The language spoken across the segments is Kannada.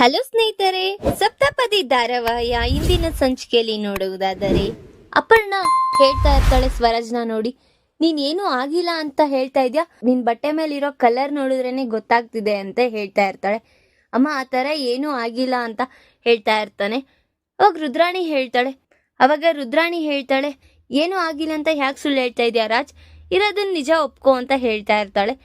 ಹಲೋ ಸ್ನೇಹಿತರೆ, ಸಪ್ತಪದಿ ಧಾರಾವಾಹಿಯ ಇಂದಿನ ಸಂಚಿಕೆಯಲ್ಲಿ ನೋಡುವುದಾದರೆ, ಅಪರ್ಣ ಹೇಳ್ತಾ ಇರ್ತಾಳೆ ಸ್ವರಾಜ್ನ ನೋಡಿ. ನೀನ್ ಏನು ಆಗಿಲ್ಲ ಅಂತ ಹೇಳ್ತಾ ಇದ್ಯಾ? ನಿನ್ ಬಟ್ಟೆ ಮೇಲಿರೋ ಕಲರ್ ನೋಡಿದ್ರೇನೆ ಗೊತ್ತಾಗ್ತಿದೆ ಅಂತ ಹೇಳ್ತಾ ಇರ್ತಾಳೆ. ಅಮ್ಮ, ಆ ಥರ ಏನೂ ಆಗಿಲ್ಲ ಅಂತ ಹೇಳ್ತಾ ಇರ್ತಾನೆ. ಅವಾಗ ರುದ್ರಾಣಿ ಹೇಳ್ತಾಳೆ, ಅವಾಗ ರುದ್ರಾಣಿ ಹೇಳ್ತಾಳೆ, ಏನೂ ಆಗಿಲ್ಲ ಅಂತ ಯಾಕೆ ಸುಳ್ಳು ಹೇಳ್ತಾ ಇದೆಯಾ ರಾಜ್? ಇರೋದನ್ನ ನಿಜ ಒಪ್ಕೋ ಅಂತ ಹೇಳ್ತಾ ಇರ್ತಾಳೆ.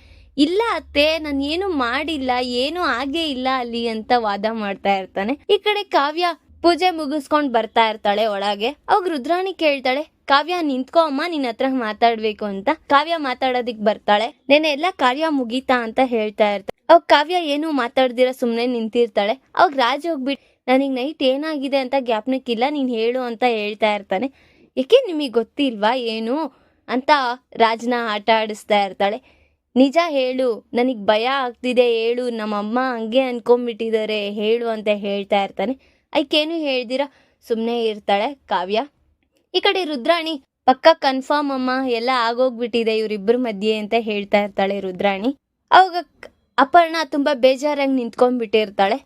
ಇಲ್ಲ ಅತ್ತೆ, ನಾನು ಏನು ಮಾಡಿಲ್ಲ, ಏನು ಆಗೇ ಇಲ್ಲ ಅಲ್ಲಿ ಅಂತ ವಾದ ಮಾಡ್ತಾ ಇರ್ತಾನೆ. ಈ ಕಡೆ ಕಾವ್ಯ ಪೂಜೆ ಮುಗಿಸ್ಕೊಂಡ್ ಬರ್ತಾ ಇರ್ತಾಳೆ ಒಳಗೆ. ಅವಾಗ ರುದ್ರಾಣಿ ಕೇಳ್ತಾಳೆ, ಕಾವ್ಯ, ನಿಂತ್ಕೋ ಅಮ್ಮ, ನಿನ್ ಹತ್ರ ಮಾತಾಡ್ಬೇಕು ಅಂತ. ಕಾವ್ಯ ಮಾತಾಡೋದಿಕ್ ಬರ್ತಾಳೆ. ನೆನೆ ಎಲ್ಲ ಕಾರ್ಯ ಮುಗೀತಾ ಅಂತ ಹೇಳ್ತಾ ಇರ್ತಾಳೆ. ಅವಾಗ ಕಾವ್ಯ ಏನು ಮಾತಾಡ್ದಿರ ಸುಮ್ನೆ ನಿಂತಿರ್ತಾಳೆ. ಅವಾಗ ರಾಜ್ ಹೋಗ್ಬಿಟ್, ನನಗ್ ನೈಟ್ ಏನಾಗಿದೆ ಅಂತ ಜ್ಞಾಪನಕ್ಕಿಲ್ಲ, ನೀನ್ ಹೇಳು ಅಂತ ಹೇಳ್ತಾ ಇರ್ತಾನೆ. ಏಕೆ ನಿಮಗೆ ಗೊತ್ತಿಲ್ವಾ ಏನು? ಅಂತ ರಾಜ್ನ ಆಟ ಆಡಿಸ್ತಾ ಇರ್ತಾಳೆ. ನಿಜ ಹೇಳು, ನನಗೆ ಭಯ ಆಗ್ತಿದೆ ಹೇಳು, ನಮ್ಮಮ್ಮ ಹಂಗೆ ಅನ್ಕೊಂಡ್ಬಿಟ್ಟಿದ್ದಾರೆ ಹೇಳು ಅಂತ ಹೇಳ್ತಾ ಇರ್ತಾನೆ. ಐಕೇನು ಹೇಳ್ದಿರ? ಸುಮ್ಮನೆ ಇರ್ತಾಳೆ ಕಾವ್ಯ. ಈ ಕಡೆ ರುದ್ರಾಣಿ, ಪಕ್ಕ ಕನ್ಫರ್ಮ್ ಅಮ್ಮ, ಎಲ್ಲ ಆಗೋಗ್ಬಿಟ್ಟಿದೆ ಇವರಿಬ್ಬರ ಮಧ್ಯೆ ಅಂತ ಹೇಳ್ತಾ ಇರ್ತಾಳೆ ರುದ್ರಾಣಿ. ಅವಾಗ ಅಪರ್ಣ ತುಂಬಾ ಬೇಜಾರಾಗಿ ನಿಂತ್ಕೊಂಡ್ಬಿಟ್ಟಿರ್ತಾಳೆ.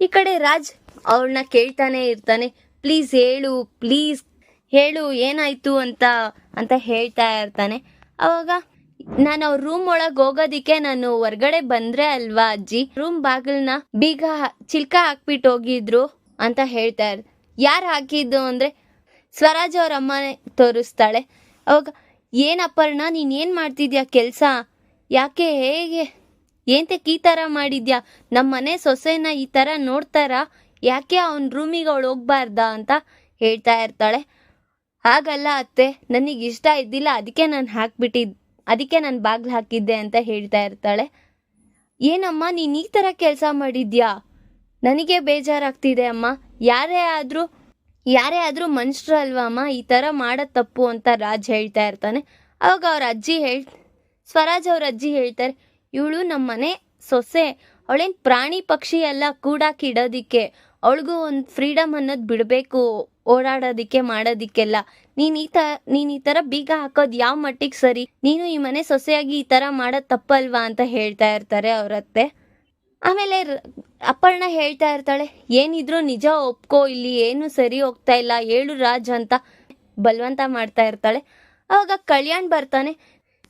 ಈ ಕಡೆ ರಾಜ್ ಅವ್ರನ್ನ ಕೇಳ್ತಾನೆ ಇರ್ತಾನೆ ಪ್ಲೀಸ್ ಹೇಳು ಪ್ಲೀಸ್ ಹೇಳು, ಏನಾಯ್ತು ಅಂತ ಅಂತ ಹೇಳ್ತಾ ಇರ್ತಾನೆ. ಅವಾಗ ನಾನು ಅವ್ರ ರೂಮ್ ಒಳಗ್ ಹೋಗೋದಿಕ್ಕೆ ನಾನು ಹೊರ್ಗಡೆ ಬಂದ್ರೆ ಅಲ್ವಾ ಅಜ್ಜಿ? ರೂಮ್ ಬಾಗಿಲ್ನ ಬೀಗ ಚಿಲ್ಕ ಹಾಕ್ಬಿಟ್ಟು ಹೋಗಿದ್ರು ಅಂತ ಹೇಳ್ತಾ ಇರ್, ಯಾರು ಹಾಕಿದ್ದು ಅಂದ್ರೆ ಸ್ವರಾಜ್ ಅವ್ರ ಅಮ್ಮನೇ ತೋರಿಸ್ತಾಳೆ. ಅವಾಗ ಏನಪ್ಪರ್ಣ ನೀನ್ ಏನ್ ಮಾಡ್ತಿದ್ಯಾ ಕೆಲ್ಸ? ಯಾಕೆ ಹೇಗೆ? ಏಂತಕ್ಕೆ ಈ ಥರ ಮಾಡಿದ್ಯಾ? ನಮ್ಮ ಮನೆ ಸೊಸೆನ ಈ ಥರ ನೋಡ್ತಾರ? ಯಾಕೆ ಅವನ ರೂಮಿಗೆ ಅವಳು ಹೋಗ್ಬಾರ್ದಾ? ಅಂತ ಹೇಳ್ತಾ ಇರ್ತಾಳೆ. ಹಾಗಲ್ಲ ಅತ್ತೆ, ನನಗೆ ಇಷ್ಟ ಇದ್ದಿಲ್ಲ, ಅದಕ್ಕೆ ನಾನು ಹಾಕ್ಬಿಟ್ಟಿದ್ ಅದಕ್ಕೆ ನಾನು ಬಾಗ್ಲು ಹಾಕಿದ್ದೆ ಅಂತ ಹೇಳ್ತಾ ಇರ್ತಾಳೆ. ಏನಮ್ಮ, ನೀನು ಈ ಥರ ಕೆಲಸ ಮಾಡಿದ್ಯಾ? ನನಗೆ ಬೇಜಾರಾಗ್ತಿದೆ ಅಮ್ಮ. ಯಾರೇ ಆದರೂ ಯಾರೇ ಆದರೂ ಮನುಷ್ಯರು ಅಲ್ವಾ ಅಮ್ಮ? ಈ ಥರ ಮಾಡೋದು ತಪ್ಪು ಅಂತ ರಾಜ್ ಹೇಳ್ತಾ ಇರ್ತಾನೆ. ಅವಾಗ ಅವ್ರ ಅಜ್ಜಿ ಹೇಳ್, ಸ್ವರಾಜ್ ಅವ್ರ ಅಜ್ಜಿ ಹೇಳ್ತಾರೆ, ಇವಳು ನಮ್ಮ ಮನೆ ಸೊಸೆ. ಅವಳೇನು ಪ್ರಾಣಿ ಪಕ್ಷಿ ಎಲ್ಲ ಕೂಡ ಇಡೋದಿಕ್ಕೆ. ಅವಳಿಗೂ ಒಂದು ಫ್ರೀಡಮ್ ಅನ್ನೋದು ಬಿಡಬೇಕು, ಓಡಾಡೋದಿಕ್ಕೆ, ಮಾಡೋದಿಕ್ಕೆಲ್ಲ. ನೀನ್ ಈ ತ, ನೀನು ಈ ತರ ಬೀಗ ಹಾಕೋದು ಯಾವ ಮಟ್ಟಿಗೆ ಸರಿ? ನೀನು ಈ ಮನೆ ಸೊಸೆಯಾಗಿ ಈ ಥರ ಮಾಡೋದು ತಪ್ಪಲ್ವಾ ಅಂತ ಹೇಳ್ತಾ ಇರ್ತಾರೆ ಅವ್ರತ್ತೆ ಆಮೇಲೆ ಅಪ್ಪಣ್ಣ ಹೇಳ್ತಾ ಇರ್ತಾಳೆ, ಏನಿದ್ರು ನಿಜ ಒಪ್ಕೋ, ಇಲ್ಲಿ ಏನು ಸರಿ ಹೋಗ್ತಾ ಇಲ್ಲ ಏಳು ರಾಜ್ ಅಂತ ಬಲವಂತ ಮಾಡ್ತಾ ಇರ್ತಾಳೆ. ಅವಾಗ ಕಲ್ಯಾಣ್ ಬರ್ತಾನೆ,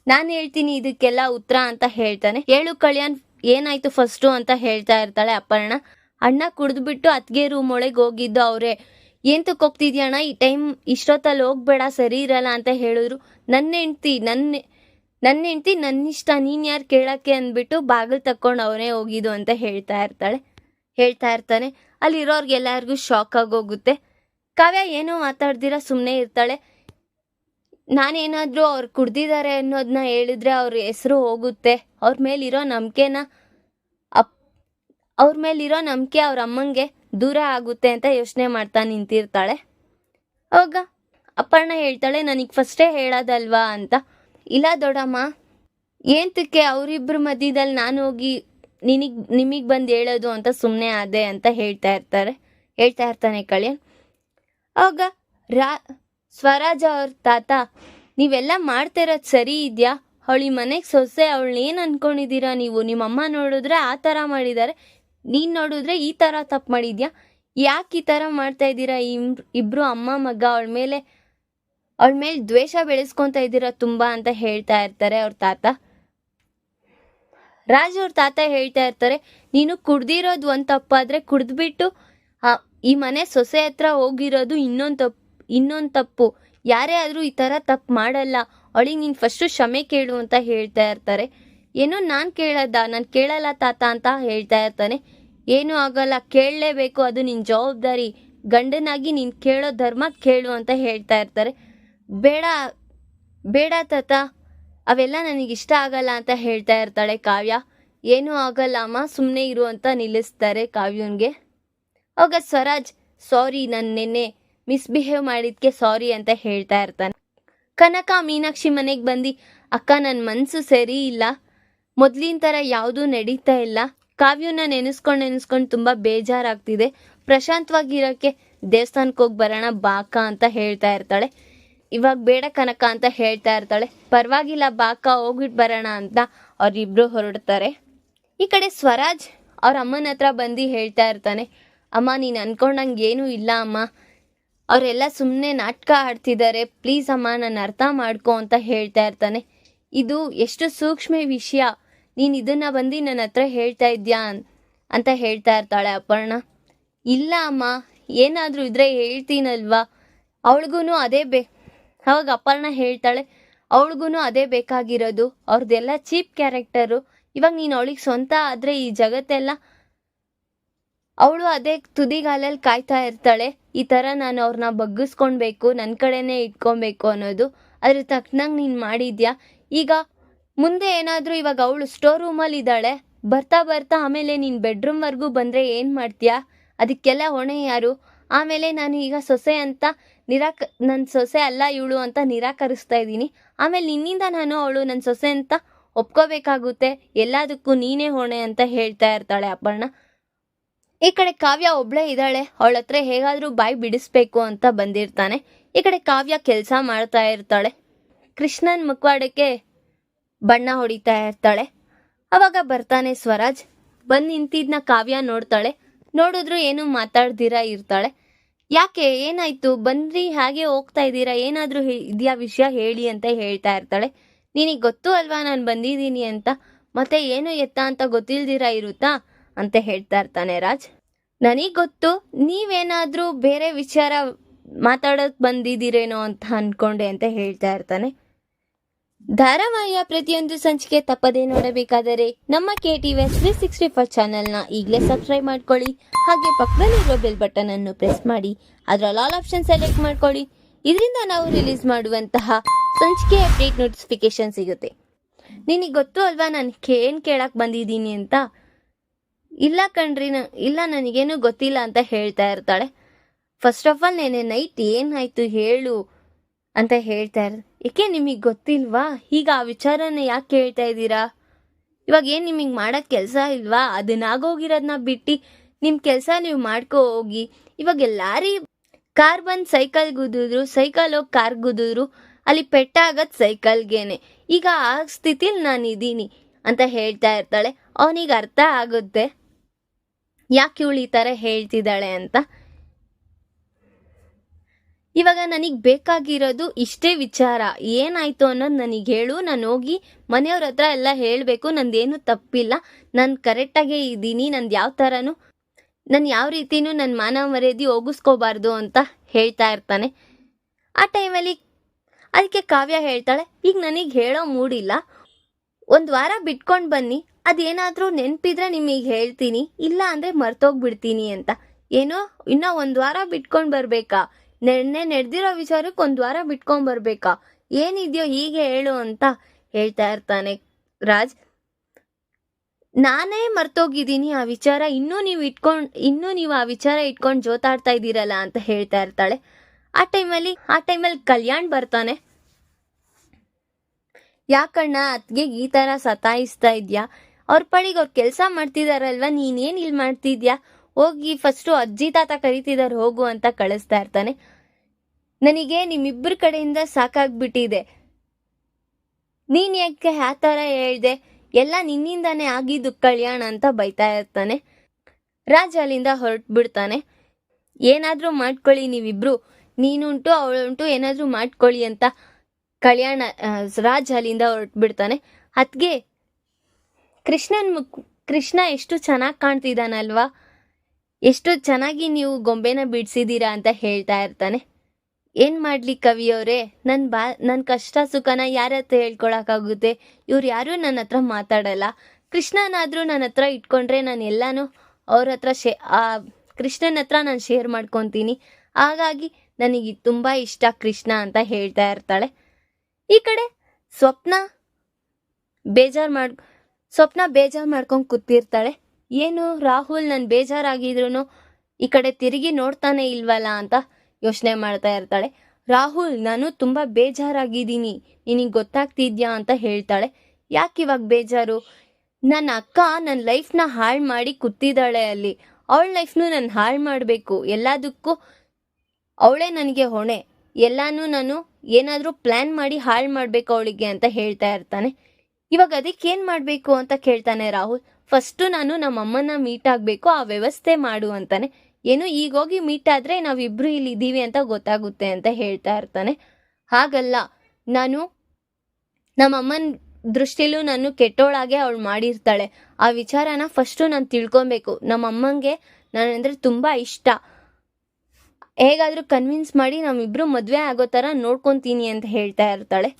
ನಾನು ಹೇಳ್ತೀನಿ ಇದಕ್ಕೆಲ್ಲ ಉತ್ತರ ಅಂತ ಹೇಳ್ತಾನೆ. ಏಳು ಕಲ್ಯಾಣ್, ಏನಾಯ್ತು ಫಸ್ಟು ಅಂತ ಹೇಳ್ತಾ ಇರ್ತಾಳೆ ಅಪರ್ಣ ಅಣ್ಣ ಕುಡಿದ್ಬಿಟ್ಟು ಅತ್ಗೆ ರೂಮ್ ಒಳಗೆ ಹೋಗಿದ್ದು ಅವರೇ. ಏಂತಕ್ಕೆ ಹೋಗ್ತಿದ್ಯಣ್ಣ ಈ ಟೈಮ್ ಇಷ್ಟೊತ್ತಲ್ಲಿ ಹೋಗ್ಬೇಡ, ಸರಿ ಇರಲ್ಲ ಅಂತ ಹೇಳಿದ್ರು. ನನ್ನ ಹೆಂಡ್ತಿ ನನ್ನ ನನ್ನ ಹೆಂಡ್ತಿ ನನ್ನ ಇಷ್ಟ ನೀನು ಯಾರು ಕೇಳಕ್ಕೆ? ಅಂದ್ಬಿಟ್ಟು ಬಾಗಿಲು ತಕ್ಕೊಂಡು ಅವನೇ ಹೋಗಿದ್ದು ಅಂತ ಹೇಳ್ತಾ ಇರ್ತಾಳೆ. ಹೇಳ್ತಾ ಇರ್ತಾನೆ. ಅಲ್ಲಿರೋರ್ಗೆಲ್ಲರಿಗೂ ಶಾಕ್ ಆಗೋಗುತ್ತೆ ಕಾವ್ಯ ಏನೋ ಮಾತಾಡ್ದಿರ ಸುಮ್ಮನೆ ಇರ್ತಾಳೆ. ನಾನೇನಾದರೂ ಅವ್ರು ಕುಡ್ದಿದ್ದಾರೆ ಅನ್ನೋದನ್ನ ಹೇಳಿದ್ರೆ ಅವ್ರ ಹೆಸರು ಹೋಗುತ್ತೆ. ಅವ್ರ ಮೇಲಿರೋ ನಂಬಿಕೆನ ಅವ್ರ ಮೇಲಿರೋ ನಂಬಿಕೆ ಅವ್ರ ಅಮ್ಮಂಗೆ ದೂರ ಆಗುತ್ತೆ ಅಂತ ಯೋಚನೆ ಮಾಡ್ತಾ ನಿಂತಿರ್ತಾಳೆ. ಅವಾಗ ಅಪ್ಪಣ್ಣ ಹೇಳ್ತಾಳೆ, ನನಗೆ ಫಸ್ಟೇ ಹೇಳೋದಲ್ವಾ? ಅಂತ. ಇಲ್ಲ ದೊಡ್ಡಮ್ಮ, ಏಂತಕ್ಕೆ ಅವರಿಬ್ಬರ ಮಧ್ಯದಲ್ಲಿ ನಾನು ಹೋಗಿ ನಿನಗ್, ನಿಮಗೆ ಬಂದು ಹೇಳೋದು ಅಂತ ಸುಮ್ಮನೆ ಆದೆ ಅಂತ ಹೇಳ್ತಾ ಇರ್ತಾರೆ, ಹೇಳ್ತಾ ಇರ್ತಾನೆ ಕళ్ಯಾಣ್ ಆಗ ರಾ, ಸ್ವರಾಜ್ ಅವ್ರ ತಾತ, ನೀವೆಲ್ಲ ಮಾಡ್ತಾ ಇರೋದು ಸರಿ ಇದೆಯಾ? ಅವಳಿ ಮನೆಗೆ ಸೊಸೆ ಅವಳನ್ನ ಏನು ಅನ್ಕೊಂಡಿದ್ದೀರಾ ನೀವು? ನಿಮ್ಮಮ್ಮ ನೋಡಿದ್ರೆ ಆ ಥರ ಮಾಡಿದ್ದಾರೆ ನೀನು ನೋಡಿದ್ರೆ ಈ ಥರ ತಪ್ಪು ಮಾಡಿದ್ಯಾ? ಯಾಕೆ ಈ ಥರ ಮಾಡ್ತಾ ಇದ್ದೀರಾ? ಇಬ್ರು ಅಮ್ಮ ಮಗ ಅವಳ ಮೇಲೆ ಅವಳ ಮೇಲೆ ದ್ವೇಷ ಬೆಳೆಸ್ಕೊತಾ ಇದ್ದೀರಾ ತುಂಬಾ ಅಂತ ಹೇಳ್ತಾ ಇರ್ತಾರೆ ಅವ್ರ ತಾತ. ರಾಜ್ ಅವ್ರ ತಾತ ಹೇಳ್ತಾ ಇರ್ತಾರೆ, ನೀನು ಕುಡ್ದಿರೋದು ಒಂದು ತಪ್ಪಾದ್ರೆ ಕುಡ್ದ್ಬಿಟ್ಟು ಈ ಮನೆ ಸೊಸೆ ಹತ್ರ ಹೋಗಿರೋದು ಇನ್ನೊಂದು ತಪ್ಪು ಇನ್ನೊಂದು ತಪ್ಪು. ಯಾರೇ ಆದರೂ ಈ ಥರ ತಪ್ಪು ಮಾಡಲ್ಲ. ಅವಳಿಗೆ ನೀನು ಫಸ್ಟು ಕ್ಷಮೆ ಕೇಳು ಅಂತ ಹೇಳ್ತಾ ಇರ್ತಾರೆ. ಏನೋ ನಾನು ಕೇಳದ, ನಾನು ಕೇಳಲ್ಲ ತಾತ ಅಂತ ಹೇಳ್ತಾ ಇರ್ತಾನೆ. ಏನೂ ಆಗಲ್ಲ, ಕೇಳಲೇಬೇಕು, ಅದು ನಿನ್ನ ಜವಾಬ್ದಾರಿ. ಗಂಡನಾಗಿ ನೀನು ಕೇಳೋ ಧರ್ಮ ಕೇಳು ಅಂತ ಹೇಳ್ತಾ ಇರ್ತಾರೆ. ಬೇಡ ಬೇಡ ತಾತ. ಅವೆಲ್ಲ ನನಗೆ ಇಷ್ಟ ಆಗಲ್ಲ ಅಂತ ಹೇಳ್ತಾ ಇರ್ತಾಳೆ ಕಾವ್ಯ. ಏನೂ ಆಗಲ್ಲ, ಅಮ್ಮ ಸುಮ್ಮನೆ ಇರು ಅಂತ ನಿಲ್ಲಿಸ್ತಾರೆ ಕಾವ್ಯನ್ಗೆ. ಆಗ ಸ್ವರಾಜ್, ಸಾರಿ, ನಾನು ನಿನ್ನೆ ಮಿಸ್ಬಿಹೇವ್ ಮಾಡಿದ್ಕೆ ಸಾರಿ ಅಂತ ಹೇಳ್ತಾ ಇರ್ತಾನೆ. ಕನಕ, ಮೀನಾಕ್ಷಿ ಮನೆಗೆ ಬಂದು, ಅಕ್ಕ ನನ್ನ ಮನಸ್ಸು ಸರಿ ಇಲ್ಲ. ಮೊದಲಿನ ಥರ ಯಾವುದೂ ನಡೀತಾ ಇಲ್ಲ. ಕಾವ್ಯನ ನೆನೆಸ್ಕೊಂಡು ನೆನೆಸ್ಕೊಂಡು ತುಂಬ ಬೇಜಾರಾಗ್ತಿದೆ. ಪ್ರಶಾಂತವಾಗಿರೋಕ್ಕೆ ದೇವಸ್ಥಾನಕ್ಕೆ ಹೋಗಿ ಬರೋಣ ಬಾಕ ಅಂತ ಹೇಳ್ತಾ ಇರ್ತಾಳೆ. ಇವಾಗ ಬೇಡ ಕನಕ ಅಂತ ಹೇಳ್ತಾ ಇರ್ತಾಳೆ. ಪರವಾಗಿಲ್ಲ, ಬಾಕ ಹೋಗ್ಬಿಟ್ಟು ಬರೋಣ ಅಂತ ಅವರಿಬ್ಬರು ಹೊರಡ್ತಾರೆ. ಈ ಕಡೆ ಸ್ವರಾಜ್ ಅವ್ರ ಅಮ್ಮನ ಹತ್ರ ಬಂದು ಹೇಳ್ತಾ ಇರ್ತಾನೆ. ಅಮ್ಮ, ನೀನು ಅನ್ಕೊಂಡಂಗೆ ಏನೂ ಇಲ್ಲ ಅಮ್ಮ. ಅವರೆಲ್ಲ ಸುಮ್ಮನೆ ನಾಟಕ ಆಡ್ತಿದ್ದಾರೆ ಪ್ಲೀಸ್ ಅಮ್ಮ, ನಾನು ಅರ್ಥ ಮಾಡ್ಕೊ ಅಂತ ಹೇಳ್ತಾ ಇರ್ತಾನೆ. ಇದು ಎಷ್ಟು ಸೂಕ್ಷ್ಮ ವಿಷಯ. ನೀನು ಇದನ್ನ ಬಂದು ನನ್ನ ಹತ್ರ ಹೇಳ್ತಾ ಇದ್ಯಾ ಅಂತ ಹೇಳ್ತಾ ಇರ್ತಾಳೆ ಅಪರ್ಣ. ಇಲ್ಲ ಅಮ್ಮ, ಏನಾದರೂ ಇದ್ರೆ ಹೇಳ್ತೀನಲ್ವಾ? ಅವಳಿಗೂ ಅದೇ ಬೇ ಅವಾಗ ಅಪರ್ಣ ಹೇಳ್ತಾಳೆ ಅವಳಿಗೂ ಅದೇ ಬೇಕಾಗಿರೋದು. ಅವ್ರದ್ದೆಲ್ಲ ಚೀಪ್ ಕ್ಯಾರೆಕ್ಟರು. ಇವಾಗ ನೀನು ಅವಳಿಗೆ ಸ್ವಂತ ಆದರೆ ಈ ಜಗತ್ತೆಲ್ಲ ಅವಳು ಅದೇ ತುದಿಗಾಲಲ್ಲಿ ಕಾಯ್ತಾ ಇರ್ತಾಳೆ. ಈ ಥರ ನಾನು ಅವ್ರನ್ನ ಬಗ್ಗಿಸ್ಕೊಳ್ಬೇಕು ನನ್ನ ಕಡೆನೇ ಇಟ್ಕೊಬೇಕು ಅನ್ನೋದು. ಅದ್ರ ತಕ್ಕನಾಗ ನೀನು ಮಾಡಿದ್ಯಾ? ಈಗ ಮುಂದೆ ಏನಾದರೂ ಇವಾಗ ಅವಳು ಸ್ಟೋರ್ ರೂಮಲ್ಲಿ ಇದ್ದಾಳೆ. ಬರ್ತಾ ಬರ್ತಾ ಆಮೇಲೆ ನೀನು ಬೆಡ್ರೂಮ್ವರೆಗೂ ಬಂದರೆ ಏನು ಮಾಡ್ತೀಯಾ? ಅದಕ್ಕೆಲ್ಲ ಹೊಣೆ ಯಾರು? ಆಮೇಲೆ ನಾನು ಈಗ ಸೊಸೆ ಅಂತ ನಿರಾಕ ನನ್ನ ಸೊಸೆ ಅಲ್ಲ ಇವಳು ಅಂತ ನಿರಾಕರಿಸ್ತಾ ಇದ್ದೀನಿ. ಆಮೇಲೆ ನಿನ್ನಿಂದ ನಾನು ಅವಳು ನನ್ನ ಸೊಸೆ ಅಂತ ಒಪ್ಕೋಬೇಕಾಗುತ್ತೆ. ಎಲ್ಲದಕ್ಕೂ ನೀನೇ ಹೊಣೆ ಅಂತ ಹೇಳ್ತಾ ಇರ್ತಾಳೆ ಅಪ್ಪಣ್ಣ ಈ ಕಡೆ ಕಾವ್ಯ ಒಬ್ಳೆ ಇದ್ದಾಳೆ. ಅವಳ ಹತ್ರ ಹೇಗಾದ್ರೂ ಬಾಯಿ ಬಿಡಿಸ್ಬೇಕು ಅಂತ ಬಂದಿರ್ತಾನೆ. ಈ ಕಡೆ ಕಾವ್ಯ ಕೆಲಸ ಮಾಡ್ತಾ ಇರ್ತಾಳೆ. ಕೃಷ್ಣನ್ ಮುಖವಾಡಕ್ಕೆ ಬಣ್ಣ ಹೊಡಿತಾ ಇರ್ತಾಳೆ. ಅವಾಗ ಬರ್ತಾನೆ ಸ್ವರಾಜ್. ಬಂದು ನಿಂತಿದ್ನ ಕಾವ್ಯ ನೋಡ್ತಾಳೆ. ನೋಡಿದ್ರು ಏನು ಮಾತಾಡ್ದಿರಾ ಇರ್ತಾಳೆ. ಯಾಕೆ, ಏನಾಯ್ತು? ಬಂದ್ರಿ, ಹಾಗೆ ಹೋಗ್ತಾ ಇದ್ದೀರಾ? ಏನಾದರೂ ಇದೆಯಾ ವಿಷಯ? ಹೇಳಿ ಅಂತ ಹೇಳ್ತಾ ಇರ್ತಾಳೆ. ನಿನಗೆ ಗೊತ್ತು ಅಲ್ವಾ ನಾನು ಬಂದಿದ್ದೀನಿ ಅಂತ? ಮತ್ತೆ ಏನು ಎತ್ತ ಅಂತ ಗೊತ್ತಿಲ್ದಿರ ಇರುತ್ತಾ? ಅಂತ ಹೇಳ್ತಾ ಇರ್ತಾನೆ ರಾಜ್. ನನಗೆ ಗೊತ್ತು, ನೀವೇನಾದರೂ ಬೇರೆ ವಿಚಾರ ಮಾತಾಡೋಕೆ ಬಂದಿದ್ದೀರೇನೋ ಅಂತ ಅನ್ಕೊಂಡೆ ಅಂತ ಹೇಳ್ತಾ ಇರ್ತಾನೆ. ಧಾರಾವಾಹಿಯ ಪ್ರತಿಯೊಂದು ಸಂಚಿಕೆ ತಪ್ಪದೇ ನೋಡಬೇಕಾದರೆ ನಮ್ಮ K T V three sixty four ಚಾನೆಲ್ನ ಈಗಲೇ ಸಬ್ಸ್ಕ್ರೈಬ್ ಮಾಡ್ಕೊಳ್ಳಿ. ಹಾಗೆ ಪಕ್ಕದಲ್ಲಿರುವ ಬೆಲ್ ಬಟನ್ ಅನ್ನು ಪ್ರೆಸ್ ಮಾಡಿ. ಅದರಲ್ಲಿ ಆಲ್ ಆಪ್ಷನ್ ಸೆಲೆಕ್ಟ್ ಮಾಡ್ಕೊಳ್ಳಿ. ಇದರಿಂದ ನಾವು ರಿಲೀಸ್ ಮಾಡುವಂತಹ ಸಂಚಿಕೆ ಅಪ್ಡೇಟ್ ನೋಟಿಫಿಕೇಶನ್ ಸಿಗುತ್ತೆ. ನಿನಗೆ ಗೊತ್ತು ಅಲ್ವಾ ನಾನು ಏನು ಕೇಳಕ್ಕೆ ಬಂದಿದ್ದೀನಿ ಅಂತ? ಇಲ್ಲ ಕಣ್ರಿ, ನ, ಇಲ್ಲ ನನಗೇನು ಗೊತ್ತಿಲ್ಲ ಅಂತ ಹೇಳ್ತಾ ಇರ್ತಾಳೆ. ಫಸ್ಟ್ ಆಫ್ ಆಲ್ ನೆನೆ ನೈಟ್ ಏನಾಯ್ತು ಹೇಳು. ಅಂತ ಹೇಳ್ತಾ ಇರೋದು. ಏಕೆ ನಿಮಗೆ ಗೊತ್ತಿಲ್ವಾ? ಈಗ ಆ ವಿಚಾರನ ಯಾಕೆ ಹೇಳ್ತಾ ಇದ್ದೀರಾ? ಇವಾಗ ಏನು ನಿಮಗೆ ಮಾಡೋಕ್ಕೆ ಕೆಲಸ ಇಲ್ವಾ? ಅದನ್ನಾಗೋಗಿರೋದನ್ನ ಬಿಟ್ಟು ನಿಮ್ಮ ಕೆಲಸ ನೀವು ಮಾಡ್ಕೋ ಹೋಗಿ. ಇವಾಗ ಎಲ್ಲಾರಿ ಕಾರ್ ಬಂದು ಸೈಕಲ್ ಗುದ್ದಿದ್ರು, ಸೈಕಲ್ ಹೋಗಿ ಕಾರ್ ಗುದ್ದಿದ್ರು, ಅಲ್ಲಿ ಪೆಟ್ಟಾಗತ್ತೆ ಸೈಕಲ್ಗೇನೆ. ಈಗ ಆ ಸ್ಥಿತಿಲಿ ನಾನು ಇದ್ದೀನಿ ಅಂತ ಹೇಳ್ತಾ ಇರ್ತಾಳೆ. ಅವನಿಗೆ ಅರ್ಥ ಆಗುತ್ತೆ. ಯಾಕೆ ಇವಳು ಈ ಥರ ಹೇಳ್ತಿದ್ದಾಳೆ ಅಂತ. ಇವಾಗ ನನಗೆ ಬೇಕಾಗಿರೋದು ಇಷ್ಟೇ ವಿಚಾರ. ಏನಾಯ್ತು ಅನ್ನೋದು ನನಗೆ ಹೇಳು. ನಾನು ಹೋಗಿ ಮನೆಯವ್ರ ಹತ್ರ ಎಲ್ಲ ಹೇಳಬೇಕು. ನಂದೇನು ತಪ್ಪಿಲ್ಲ. ನಾನು ಕರೆಕ್ಟಾಗೇ ಇದ್ದೀನಿ. ನಂದು ಯಾವ ಥರನೂ ನಾನು ಯಾವ ರೀತಿನೂ ನನ್ನ ಮಾನ ಮರ್ಯಾದಿ ಹೋಗಿಸ್ಕೋಬಾರ್ದು ಅಂತ ಹೇಳ್ತಾ ಇರ್ತಾನೆ. ಆ ಟೈಮಲ್ಲಿ ಅದಕ್ಕೆ ಕಾವ್ಯ ಹೇಳ್ತಾಳೆ, ಈಗ ನನಗೆ ಹೇಳೋ ಮೂಡಿಲ್ಲ. ಒಂದು ವಾರ ಬಿಟ್ಕೊಂಡು ಬನ್ನಿ. ಅದೇನಾದರೂ ನೆನಪಿದ್ರೆ ನಿಮಗೆ ಹೇಳ್ತೀನಿ. ಇಲ್ಲ ಅಂದರೆ ಮರ್ತೋಗ್ಬಿಡ್ತೀನಿ ಅಂತ. ಏನೋ, ಇನ್ನೂ ಒಂದು ವಾರ ಬಿಟ್ಕೊಂಡು ಬರಬೇಕಾ? ನೆನ್ನೆ ನಡೆದಿರೋ ವಿಚಾರಕ್ಕೆ ಒಂದು ವಾರ ಬಿಟ್ಕೊಂಡ್ ಬರ್ಬೇಕಾ? ಏನಿದೆಯೋ ಹೀಗೆ ಹೇಳು ಅಂತ ಹೇಳ್ತಾ ಇರ್ತಾನೆ ರಾಜ್. ನಾನೇ ಮರ್ತೋಗಿದ್ದೀನಿ, ಆ ವಿಚಾರ ಇನ್ನೂ ನೀವು ಇಟ್ಕೊಂಡು, ಇನ್ನೂ ನೀವು ಆ ವಿಚಾರ ಇಟ್ಕೊಂಡು ಜೋತಾಡ್ತಾ ಇದ್ದೀರಲ್ಲ ಅಂತ ಹೇಳ್ತಾ ಇರ್ತಾಳೆ. ಆ ಟೈಮಲ್ಲಿ ಆ ಟೈಮಲ್ಲಿ ಕಲ್ಯಾಣ್ ಬರ್ತಾನೆ. ಯಾಕಣ್ಣ ಅತ್ಗೆ ಈ ಥರ ಸತಾಯಿಸ್ತಾ ಇದ್ಯಾ? ಅವ್ರ ಪಾಡಿಗೆ ಅವ್ರು ಕೆಲಸ ಮಾಡ್ತಿದಾರಲ್ವಾ? ನೀನೇನು ಇಲ್ಲಿ ಮಾಡ್ತಿದ್ಯಾ? ಹೋಗಿ ಫಸ್ಟು ಅಜ್ಜಿ ತಾತ ಕರಿತಿದ್ದಾರೆ ಹೋಗು ಅಂತ ಕಳಿಸ್ತಾ ಇರ್ತಾನೆ. ನನಗೆ ನಿಮ್ಮಿಬ್ಬರ ಕಡೆಯಿಂದ ಸಾಕಾಗ್ಬಿಟ್ಟಿದೆ. ನೀನ್ ಯಾಕೆ ಆ ಥರ ಹೇಳ್ದೆ? ಎಲ್ಲ ನಿನ್ನಿಂದಾನೇ ಆಗಿದ್ದು ಕಲ್ಯಾಣ ಅಂತ ಬೈತಾ ಇರ್ತಾನೆ. ರಾಜ ಅಲ್ಲಿಂದ ಹೊರಟ್ಬಿಡ್ತಾನೆ. ಏನಾದರೂ ಮಾಡ್ಕೊಳ್ಳಿ ನೀವಿಬ್ರು. ನೀನುಂಟು, ಅವಳುಂಟು, ಏನಾದರೂ ಮಾಡ್ಕೊಳ್ಳಿ ಅಂತ ಕಲ್ಯಾಣ ರಾಜ್ ಅಲ್ಲಿಂದ ಹೊರಟ್ಬಿಡ್ತಾನೆ. ಅದ್ಗೆ ಕೃಷ್ಣನ್ ಮುಖ್, ಕೃಷ್ಣ ಎಷ್ಟು ಚೆನ್ನಾಗಿ ಕಾಣ್ತಿದ್ದಾನಲ್ವಾ ಎಷ್ಟು ಚೆನ್ನಾಗಿ ನೀವು ಗೊಂಬೆನ ಬಿಡಿಸಿದ್ದೀರಾ ಅಂತ ಹೇಳ್ತಾ ಇರ್ತಾನೆ. ಏನು ಮಾಡಲಿ ಕವಿಯವರೇ ನನ್ನ ಬಾ ನನ್ನ ಕಷ್ಟ ಸುಖನ ಯಾರ ಹತ್ರ ಹೇಳ್ಕೊಳಕ್ಕಾಗುತ್ತೆ? ಇವ್ರು ಯಾರೂ ನನ್ನ ಹತ್ರ ಮಾತಾಡಲ್ಲ. ಕೃಷ್ಣನಾದರೂ ನನ್ನ ಹತ್ರ ಇಟ್ಕೊಂಡ್ರೆ ನಾನು ಎಲ್ಲನೂ ಅವ್ರ ಹತ್ರ ಶೇ, ಆ ಕೃಷ್ಣನ ಹತ್ರ ನಾನು ಶೇರ್ ಮಾಡ್ಕೊತೀನಿ. ಹಾಗಾಗಿ ನನಗೆ ತುಂಬ ಇಷ್ಟ ಕೃಷ್ಣ ಅಂತ ಹೇಳ್ತಾ ಇರ್ತಾಳೆ. ಈ ಕಡೆ ಸ್ವಪ್ನ ಬೇಜಾರು ಮಾಡ್, ಸ್ವಪ್ನ ಬೇಜಾರು ಮಾಡ್ಕೊಂಡು ಕೂತಿರ್ತಾಳೆ. ಏನು ರಾಹುಲ್ ನಾನು ಬೇಜಾರಾಗಿದ್ರು ಈ ಕಡೆ ತಿರುಗಿ ನೋಡ್ತಾನೆ ಇಲ್ವಲ್ಲ ಅಂತ ಯೋಚನೆ ಮಾಡ್ತಾ ಇರ್ತಾಳೆ. ರಾಹುಲ್, ನಾನು ತುಂಬ ಬೇಜಾರಾಗಿದ್ದೀನಿ. ನಿನಗೆ ಗೊತ್ತಾಗ್ತಿದ್ಯಾ ಅಂತ ಹೇಳ್ತಾಳೆ. ಯಾಕೆ ಇವಾಗ ಬೇಜಾರು? ನನ್ನ ಅಕ್ಕ ನನ್ನ ಲೈಫ್ನ ಹಾಳು ಮಾಡಿ ಕೂತಿದ್ದಾಳೆ ಅಲ್ಲಿ. ಅವಳ ಲೈಫ್ನು ನಾನು ಹಾಳು ಮಾಡಬೇಕು. ಎಲ್ಲದಕ್ಕೂ ಅವಳೇ ನನಗೆ ಹೊಣೆ. ಎಲ್ಲಾನು ನಾನು ಏನಾದರೂ ಪ್ಲ್ಯಾನ್ ಮಾಡಿ ಹಾಳು ಮಾಡಬೇಕು ಅವಳಿಗೆ ಅಂತ ಹೇಳ್ತಾ ಇರ್ತಾನೆ. ಇವಾಗ ಅದಕ್ಕೆ ಏನು ಮಾಡಬೇಕು ಅಂತ ಕೇಳ್ತಾನೆ ರಾಹುಲ್. ಫಸ್ಟು ನಾನು ನಮ್ಮ ಅಮ್ಮನ ಮೀಟ್ ಆಗಬೇಕು, ಆ ವ್ಯವಸ್ಥೆ ಮಾಡು ಅಂತಾನೆ. ಏನು ಈಗ ಹೋಗಿ ಮೀಟ್ ಆದರೆ ನಾವಿಬ್ರು ಇಲ್ಲಿ ಇದ್ದೀವಿ ಅಂತ ಗೊತ್ತಾಗುತ್ತೆ ಅಂತ ಹೇಳ್ತಾ ಇರ್ತಾನೆ. ಹಾಗಲ್ಲ, ನಾನು ನಮ್ಮ ಅಮ್ಮನ ದೃಷ್ಟಿಲೂ ನಾನು ಕೆಟ್ಟೋಳಾಗೆ ಅವಳು ಮಾಡಿರ್ತಾಳೆ. ಆ ವಿಚಾರನ ಫಸ್ಟು ನಾನು ತಿಳ್ಕೊಬೇಕು. ನಮ್ಮ ನಾನಂದರೆ ನಾನಂದ್ರೆ ತುಂಬ ಇಷ್ಟ. ಹೇಗಾದರೂ ಕನ್ವಿನ್ಸ್ ಮಾಡಿ ನಮ್ಮಿಬ್ರು ಮದುವೆ ಆಗೋ ಥರ ನೋಡ್ಕೊತೀನಿ ಅಂತ ಹೇಳ್ತಾ ಇರ್ತಾಳೆ.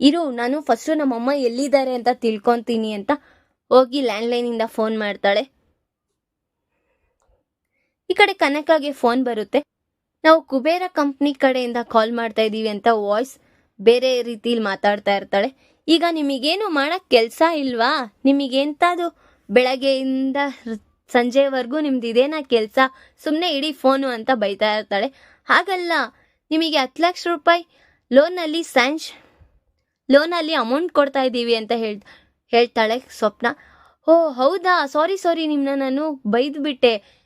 ಇರು, ನಾನು ಫಸ್ಟು ನಮ್ಮಮ್ಮ ಎಲ್ಲಿದ್ದಾರೆ ಅಂತ ತಿಳ್ಕೊತೀನಿ ಅಂತ. ಹೋಗಿ ಲ್ಯಾಂಡ್ಲೈನಿಂದ ಫೋನ್ ಮಾಡ್ತಾಳೆ. ಈ ಕಡೆ ಕನಕಾಗೆ ಫೋನ್ ಬರುತ್ತೆ. ನಾವು ಕುಬೇರ ಕಂಪ್ನಿ ಕಡೆಯಿಂದ ಕಾಲ್ ಮಾಡ್ತಾ ಇದ್ದೀವಿ ಅಂತ ವಾಯ್ಸ್ ಬೇರೆ ರೀತಿಲಿ ಮಾತಾಡ್ತಾ ಇರ್ತಾಳೆ. ಈಗ ನಿಮಗೇನು ಮಾಡಕ್ ಕೆಲಸ ಇಲ್ವಾ? ನಿಮಗೆಂತದು ಬೆಳಗ್ಗೆಯಿಂದ ಸಂಜೆವರೆಗೂ ನಿಮ್ದು ಇದೇನಾ ಕೆಲಸ? ಸುಮ್ಮನೆ ಇಡೀ ಫೋನು ಅಂತ ಬೈತಾ ಇರ್ತಾಳೆ. ಹಾಗಲ್ಲ, ನಿಮಗೆ ಹತ್ತು ಲಕ್ಷ ರೂಪಾಯಿ ಲೋನಲ್ಲಿ ಲೋನ್ ಲೋನಲ್ಲಿ ಅಮೌಂಟ್ ಕೊಡ್ತಾ ಇದ್ದೀವಿ ಅಂತ ಹೇಳ್ ಹೇಳ್ತಾಳೆ ಸ್ವಪ್ನ. ಓ, ಹೌದಾ? ಸಾರಿ ಸಾರಿ ನಿಮ್ಮನ್ನ ನಾನು ಬೈದು ಬಿಟ್ಟೆ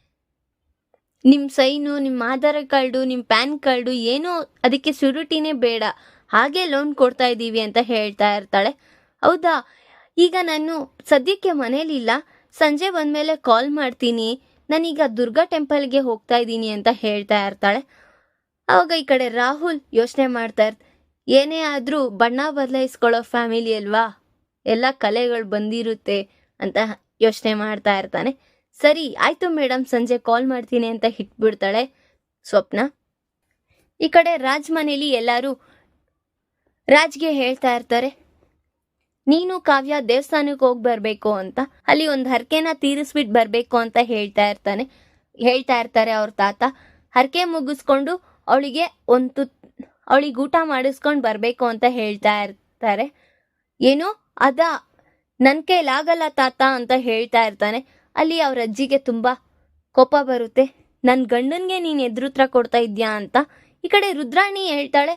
ನಿಮ್ಮ ಸೈನು ನಿಮ್ಮ ಆಧಾರ್ ಕಾರ್ಡು ನಿಮ್ಮ ಪ್ಯಾನ್ ಕಾರ್ಡು, ಏನೂ ಅದಕ್ಕೆ ಸುರುಟಿನೇ ಬೇಡ. ಹಾಗೆ ಲೋನ್ ಕೊಡ್ತಾ ಇದ್ದೀವಿ ಅಂತ ಹೇಳ್ತಾ ಇರ್ತಾಳೆ. ಹೌದಾ? ಈಗ ನಾನು ಸದ್ಯಕ್ಕೆ ಮನೇಲಿಲ್ಲ. ಸಂಜೆ ಬಂದಮೇಲೆ ಕಾಲ್ ಮಾಡ್ತೀನಿ. ನಾನೀಗ ದುರ್ಗಾ ಟೆಂಪಲ್ಗೆ ಹೋಗ್ತಾ ಇದ್ದೀನಿ ಅಂತ ಹೇಳ್ತಾ ಇರ್ತಾಳೆ. ಆವಾಗ ಈ ಕಡೆ ರಾಹುಲ್ ಯೋಚನೆ ಮಾಡ್ತಾ ಇರ್ತ ಏನೇ ಆದರೂ ಬಣ್ಣ ಬದಲಾಯಿಸ್ಕೊಳ್ಳೋ ಫ್ಯಾಮಿಲಿ ಅಲ್ವಾ? ಎಲ್ಲ ಕಲೆಗಳು ಬಂದಿರುತ್ತೆ ಅಂತ ಯೋಚನೆ ಮಾಡ್ತಾ ಇರ್ತಾನೆ. ಸರಿ, ಆಯ್ತು ಮೇಡಮ್ ಸಂಜೆ ಕಾಲ್ ಮಾಡ್ತೀನಿ ಅಂತ ಹಿಟ್ಬಿಡ್ತಾಳೆ ಸ್ವಪ್ನ. ಈ ಕಡೆ ರಾಜ್ ಮನೇಲಿ ಎಲ್ಲರೂ ರಾಜ್ಗೆ ಹೇಳ್ತಾ ಇರ್ತಾರೆ, ನೀನು ಕಾವ್ಯ ದೇವಸ್ಥಾನಕ್ಕೆ ಹೋಗಿ ಬರಬೇಕು ಅಂತ, ಅಲ್ಲಿ ಒಂದು ಹರಕೆನ ತೀರಿಸ್ಬಿಟ್ಟು ಬರಬೇಕು ಅಂತ ಹೇಳ್ತಾ ಇರ್ತಾನೆ, ಹೇಳ್ತಾ ಇರ್ತಾರೆ ಅವ್ರ ತಾತ. ಹರಕೆ ಮುಗಿಸ್ಕೊಂಡು ಅವಳಿಗೆ ಒಂದು ಅವಳಿಗೆ ಊಟ ಮಾಡಿಸ್ಕೊಂಡು ಬರಬೇಕು ಅಂತ ಹೇಳ್ತಾ ಇರ್ತಾರೆ. ಏನು? ಅದ ನನ್ನ ಕೈಲಾಗಲ್ಲ ತಾತ ಅಂತ ಹೇಳ್ತಾ ಇರ್ತಾನೆ. ಅಲ್ಲಿ ಅವ್ರ ಅಜ್ಜಿಗೆ ತುಂಬ ಕೋಪ ಬರುತ್ತೆ. ನನ್ನ ಗಂಡನಿಗೆ ನೀನು ಎದುರುತ್ರ ಕೊಡ್ತಾ ಇದ್ಯಾ ಅಂತ. ಈ ಕಡೆ ರುದ್ರಾಣಿ ಹೇಳ್ತಾಳೆ,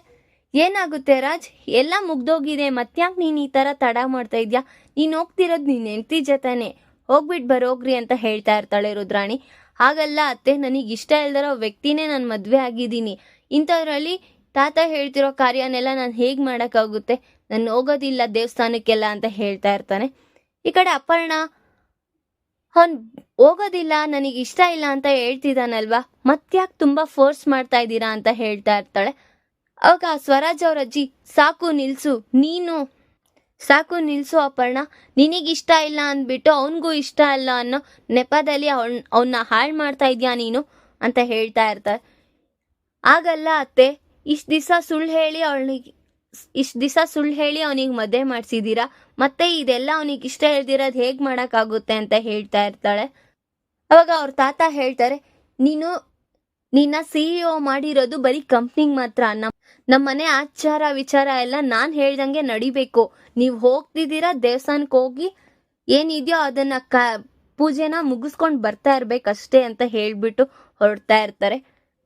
ಏನಾಗುತ್ತೆ ರಾಜ್? ಎಲ್ಲ ಮುಗ್ದೋಗಿದೆ, ಮತ್ತ್ಯಾಕೆ ನೀನು ಈ ಥರ ತಡ ಮಾಡ್ತಾ ಇದ್ಯಾ? ನೀನು ಹೋಗ್ತಿರೋದು ನೀನು ಹೆಂಡತಿ ಜೊತೆನೆ. ಹೋಗ್ಬಿಟ್ಟು ಬರೋಗ್ರಿ ಅಂತ ಹೇಳ್ತಾ ಇರ್ತಾಳೆ ರುದ್ರಾಣಿ. ಹಾಗಲ್ಲ ಅತ್ತೆ, ನನಗೆ ಇಷ್ಟ ಇಲ್ದಿರೋ ವ್ಯಕ್ತಿನೇ ನಾನು ಮದುವೆ ಆಗಿದ್ದೀನಿ. ಇಂಥದ್ರಲ್ಲಿ ತಾತ ಹೇಳ್ತಿರೋ ಕಾರ್ಯನೆಲ್ಲ ನಾನು ಹೇಗೆ ಮಾಡೋಕ್ಕಾಗುತ್ತೆ? ನಾನು ಹೋಗೋದಿಲ್ಲ ದೇವಸ್ಥಾನಕ್ಕೆಲ್ಲ ಅಂತ ಹೇಳ್ತಾ ಇರ್ತಾನೆ. ಈ ಕಡೆ ಅಪರ್ಣ ಅವನ್ ಹೋಗೋದಿಲ್ಲ, ನನಗೆ ಇಷ್ಟ ಇಲ್ಲ ಅಂತ ಹೇಳ್ತಿದ್ದಾನಲ್ವಾ ಮತ್ತ್ಯಾಕೆ ತುಂಬ ಫೋರ್ಸ್ ಮಾಡ್ತಾ ಇದ್ದೀರಾ ಅಂತ ಹೇಳ್ತಾ ಇರ್ತಾಳೆ. ಅವಾಗ ಸ್ವರಾಜ್ ಅವ್ರ ಅಜ್ಜಿ, ಸಾಕು ನಿಲ್ಸು, ನೀನು, ಸಾಕು ನಿಲ್ಸು ಅಪರ್ಣ ಇಷ್ಟ ಇಲ್ಲ ಅಂದ್ಬಿಟ್ಟು ಅವನಿಗೂ ಇಷ್ಟ ಇಲ್ಲ ಅನ್ನೋ ನೆಪದಲ್ಲಿ ಅವನ್ ಅವನ್ನ ಹಾಳು ಮಾಡ್ತಾ ಇದೀಯಾ ನೀನು? ಅಂತ ಹೇಳ್ತಾ ಇರ್ತಾರೆ ಆಗಲ್ಲ ಅತ್ತೆ, ಇಷ್ಟು ದಿವಸ ಸುಳ್ಳು ಹೇಳಿ ಅವಳಿಗೆ ಇಷ್ಟು ದಿವಸ ಸುಳ್ಳು ಹೇಳಿ ಅವನಿಗೆ ಮದುವೆ ಮಾಡಿಸಿದ್ದೀರಾ ಮತ್ತೆ ಇದೆಲ್ಲ ಅವನಿಗೆ ಇಷ್ಟ ಹೇಳ್ದಿರೋದು ಹೇಗೆ ಮಾಡೋಕ್ಕಾಗುತ್ತೆ ಅಂತ ಹೇಳ್ತಾ ಇರ್ತಾಳೆ. ಅವಾಗ ಅವ್ರ ತಾತ ಹೇಳ್ತಾರೆ, ನೀನು, ನಿನ್ನ ಸಿ ಇ ಮಾಡಿರೋದು ಬರೀ ಕಂಪ್ನಿಗೆ ಮಾತ್ರ. ನಮ್ಮ ನಮ್ಮ ಮನೆ ಆಚಾರ ವಿಚಾರ ಎಲ್ಲ ನಾನು ಹೇಳ್ದಂಗೆ ನಡಿಬೇಕು. ನೀವು ಹೋಗ್ತಿದ್ದೀರಾ ದೇವಸ್ಥಾನಕ್ಕೆ ಹೋಗಿ? ಏನಿದೆಯೋ ಅದನ್ನ ಕ, ಪೂಜೆನ ಮುಗಿಸ್ಕೊಂಡು ಬರ್ತಾ ಇರ್ಬೇಕಷ್ಟೇ ಅಂತ ಹೇಳ್ಬಿಟ್ಟು ಹೊರಡ್ತಾ ಇರ್ತಾರೆ.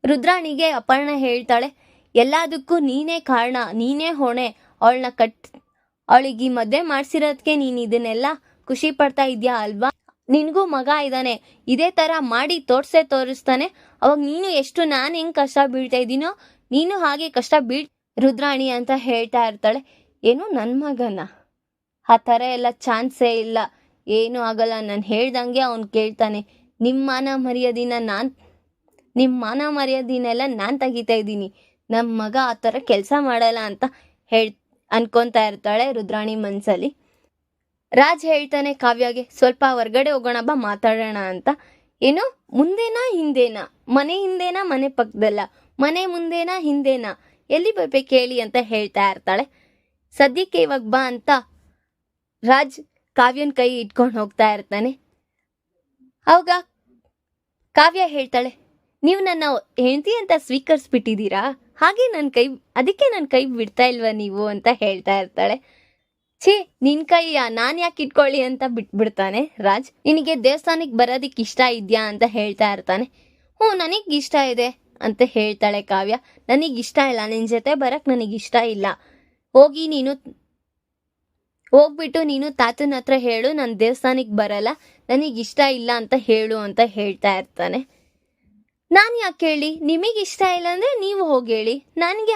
ರುದ್ರಾಣಿಗೆ ಅಪರ್ಣ ಹೇಳ್ತಾಳೆ ಎಲ್ಲದಕ್ಕೂ ನೀನೇ ಕಾರಣ, ನೀನೇ ಹೊಣೆ. ಅವಳನ್ನ ಕಟ್, ಅವಳಿಗೆ ಮದುವೆ ಮಾಡ್ಸಿರೋದಕ್ಕೆ ನೀನು ಇದನ್ನೆಲ್ಲ ಖುಷಿ ಪಡ್ತಾ ಇದೆಯಾ ಅಲ್ವಾ? ನಿನಗೂ ಮಗ ಇದ್ದಾನೆ ಇದೇ ಥರ ಮಾಡಿ ತೋರ್ಸೇ ತೋರಿಸ್ತಾನೆ. ಅವಾಗ ನೀನು ಎಷ್ಟು ನಾನು ಹೆಂಗೆ ಕಷ್ಟ ಬೀಳ್ತಾ ಇದ್ದೀನೋ ನೀನು ಹಾಗೆ ಕಷ್ಟ ಬೀಳ್, ರುದ್ರಾಣಿ ಅಂತ ಹೇಳ್ತಾ ಇರ್ತಾಳೆ. ಏನು ನನ್ನ ಮಗನ. ಆ ಥರ ಎಲ್ಲ ಚಾನ್ಸೇ ಇಲ್ಲ. ಏನೂ ಆಗಲ್ಲ. ನಾನು ಹೇಳ್ದಂಗೆ ಅವನು ಕೇಳ್ತಾನೆ. ನಿಮ್ಮ ಮಾನ ಮರ್ಯಾದಿನ ನಾನು ನಿಮ್ಮ ಮಾನ ಮರ್ಯಾದಿನೆಲ್ಲ ನಾನು ತೆಗಿತಾ ಇದ್ದೀನಿ. ನಮ್ಮ ಮಗ ಆ ಥರ ಕೆಲಸ ಮಾಡಲ್ಲ ಅಂತ ಹೇಳ್, ಅನ್ಕೊತಾ ಇರ್ತಾಳೆ ರುದ್ರಾಣಿ ಮನ್ಸಲ್ಲಿ. ರಾಜ್ ಹೇಳ್ತಾನೆ ಕಾವ್ಯಗೆ, ಸ್ವಲ್ಪ ಹೊರ್ಗಡೆ ಹೋಗೋಣ ಬಾ, ಮಾತಾಡೋಣ ಅಂತ. ಏನು? ಮುಂದೇನಾ, ಹಿಂದೇನಾ? ಮನೆ ಹಿಂದೇನಾ, ಮನೆ ಪಕ್ಕದಲ್ಲ ಮನೆ ಮುಂದೇನಾ, ಹಿಂದೇನಾ? ಎಲ್ಲಿ ಬರ್ಬೇಕು ಹೇಳಿ ಅಂತ ಹೇಳ್ತಾ ಇರ್ತಾಳೆ. ಸದ್ಯಕ್ಕೆ ಇವಾಗ ಬಾ ಅಂತ ರಾಜ್ ಕಾವ್ಯನ ಕೈ ಇಟ್ಕೊಂಡು ಹೋಗ್ತಾ ಇರ್ತಾನೆ. ಅವಾಗ ಕಾವ್ಯ ಹೇಳ್ತಾಳೆ, ನೀವು ನನ್ನ ಹೆಂಡತಿ ಅಂತ ಸ್ವೀಕರಿಸ್ಬಿಟ್ಟಿದ್ದೀರಾ? ಹಾಗೆ ನನ್ನ ಕೈ, ಅದಕ್ಕೆ ನನ್ನ ಕೈ ಬಿಡ್ತಾ ಇಲ್ವಾ ನೀವು ಅಂತ ಹೇಳ್ತಾ ಇರ್ತಾಳೆ. ಛೇ, ನಿನ್ ಕೈಯ ನಾನ್ ಯಾಕೆ ಇಟ್ಕೊಳ್ಳಿ ಅಂತ ಬಿಟ್ಬಿಡ್ತಾನೆ ರಾಜ್. ನಿನಗೆ ದೇವಸ್ಥಾನಕ್ಕೆ ಬರೋದಿಕ್ಕೆ ಇಷ್ಟ ಇದೆಯಾ ಅಂತ ಹೇಳ್ತಾ ಇರ್ತಾನೆ. ಹ್ಞೂ, ನನಗೆ ಇಷ್ಟ ಇದೆ ಅಂತ ಹೇಳ್ತಾಳೆ ಕಾವ್ಯ. ನನಗೆ ಇಷ್ಟ ಇಲ್ಲ ನಿನ್ನ ಜೊತೆ ಬರಕ್ ನನಗೆ ಇಷ್ಟ ಇಲ್ಲ. ಹೋಗಿ ನೀನು, ಹೋಗ್ಬಿಟ್ಟು ನೀನು ತಾತನ ಹತ್ರ ಹೇಳು, ನಾನು ದೇವಸ್ಥಾನಕ್ಕೆ ಬರಲ್ಲ. ನನಗೆ ಇಷ್ಟ ಇಲ್ಲ ಅಂತ ಹೇಳು ಅಂತ ಹೇಳ್ತಾ ಇರ್ತಾನೆ. ನಾನು ಯಾಕೆ ಹೇಳಿ? ನಿಮಗೆ ಇಷ್ಟ ಇಲ್ಲ ಅಂದರೆ ನೀವು ಹೋಗಿ ಹೇಳಿ. ನನಗೆ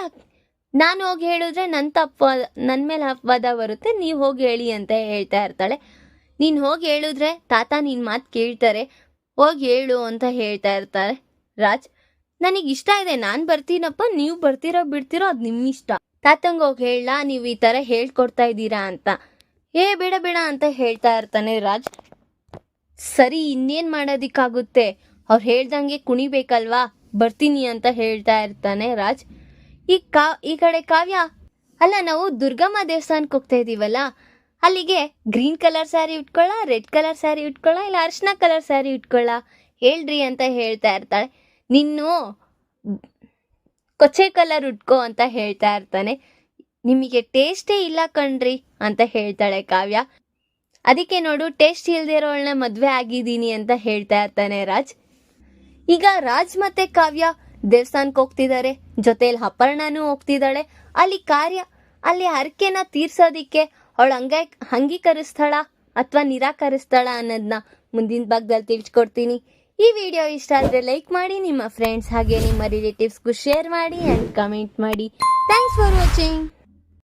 ನಾನು ಹೋಗಿ ಹೇಳಿದ್ರೆ ನನ್ನ ತಪ್ಪು ನನ್ನ ಮೇಲೆ ಅಪವಾದ ಬರುತ್ತೆ, ನೀವು ಹೋಗಿ ಹೇಳಿ ಅಂತ ಹೇಳ್ತಾ ಇರ್ತಾಳೆ. ನೀನು ಹೋಗಿ ಹೇಳಿದ್ರೆ ತಾತ ನಿನ್ನ ಮಾತು ಕೇಳ್ತಾರೆ. ಹೋಗಿ ಹೇಳು ಅಂತ ಹೇಳ್ತಾ ಇರ್ತಾರೆ. ರಾಜ್, ನನಗೆ ಇಷ್ಟ ಇದೆ. ನಾನು ಬರ್ತೀನಪ್ಪ, ನೀವು ಬರ್ತೀರೋ ಬಿಡ್ತೀರೋ ಅದು ನಿಮ್ಮ ಇಷ್ಟ. ತಾತಂಗೆ ಹೋಗಿ ಹೇಳ, ನೀವು ಈ ಥರ ಹೇಳ್ಕೊಡ್ತಾ ಇದ್ದೀರಾ ಅಂತ. ಏ, ಬೇಡ ಬೇಡ ಅಂತ ಹೇಳ್ತಾ ಇರ್ತಾನೆ ರಾಜ್. ಸರಿ, ಇನ್ನೇನು ಮಾಡೋದಿಕ್ಕಾಗುತ್ತೆ? ಅವ್ರು ಹೇಳ್ದಂಗೆ ಕುಣಿಬೇಕಲ್ವಾ? ಬರ್ತೀನಿ ಅಂತ ಹೇಳ್ತಾ ಇರ್ತಾನೆ ರಾಜ್. ಈ ಕಾ, ಈ ಕಡೆ ಕಾವ್ಯ, ಅಲ್ಲ ನಾವು ದುರ್ಗಮ್ಮ ದೇವಸ್ಥಾನಕ್ಕೆ ಹೋಗ್ತಾ ಇದ್ದೀವಲ್ಲ ಅಲ್ಲಿಗೆ ಗ್ರೀನ್ ಕಲರ್ ಸ್ಯಾರಿ ಉಟ್ಕೊಳ್ಳ ರೆಡ್ ಕಲರ್ ಸ್ಯಾರಿ ಉಟ್ಕೊಳ್ಳ ಇಲ್ಲ ಅರ್ಶಿನ ಕಲರ್ ಸ್ಯಾರಿ ಉಟ್ಕೊಳ್ಳ ಹೇಳ್ರಿ ಅಂತ ಹೇಳ್ತಾ ಇರ್ತಾಳೆ. ನಿನ್ನು ಕೊಚ್ಚೆ ಕಲರ್ ಉಟ್ಕೋ ಅಂತ ಹೇಳ್ತಾ ಇರ್ತಾನೆ. ನಿಮಗೆ ಟೇಸ್ಟೇ ಇಲ್ಲ ಕಣ್ರಿ ಅಂತ ಹೇಳ್ತಾಳೆ ಕಾವ್ಯ. ಅದಕ್ಕೆ ನೋಡು, ಟೇಸ್ಟ್ ಇಲ್ದಿರೋಳ್ನ ಮದ್ವೆ ಆಗಿದ್ದೀನಿ ಅಂತ ಹೇಳ್ತಾ ಇರ್ತಾನೆ ರಾಜ್. ಈಗ ರಾಜ್ ಮತ್ತೆ ಕಾವ್ಯ ದೇವಸ್ಥಾನಕ್ಕೆ ಹೋಗ್ತಿದ್ದಾರೆ. ಜೊತೆಲಿ ಅಪರ್ಣನೂ ಹೋಗ್ತಿದ್ದಾಳೆ. ಅಲ್ಲಿ ಕಾರ್ಯ, ಅಲ್ಲಿ ಹರಕೆನ ತೀರ್ಸೋದಿಕ್ಕೆ ಅವಳು ಹಂಗ, ಅಂಗೀಕರಿಸ್ತಾಳ ಅಥವಾ ನಿರಾಕರಿಸ್ತಾಳ ಅನ್ನೋದನ್ನ ಮುಂದಿನ ಭಾಗದಲ್ಲಿ ತಿಳಿಸ್ಕೊಡ್ತೀನಿ. ಈ ವಿಡಿಯೋ ಇಷ್ಟ ಆದರೆ ಲೈಕ್ ಮಾಡಿ, ನಿಮ್ಮ ಫ್ರೆಂಡ್ಸ್ ಹಾಗೆ ನಿಮ್ಮ ರಿಲೇಟಿವ್ಸ್ಗೂ ಶೇರ್ ಮಾಡಿ ಆ್ಯಂಡ್ ಕಮೆಂಟ್ ಮಾಡಿ. Thanks for watching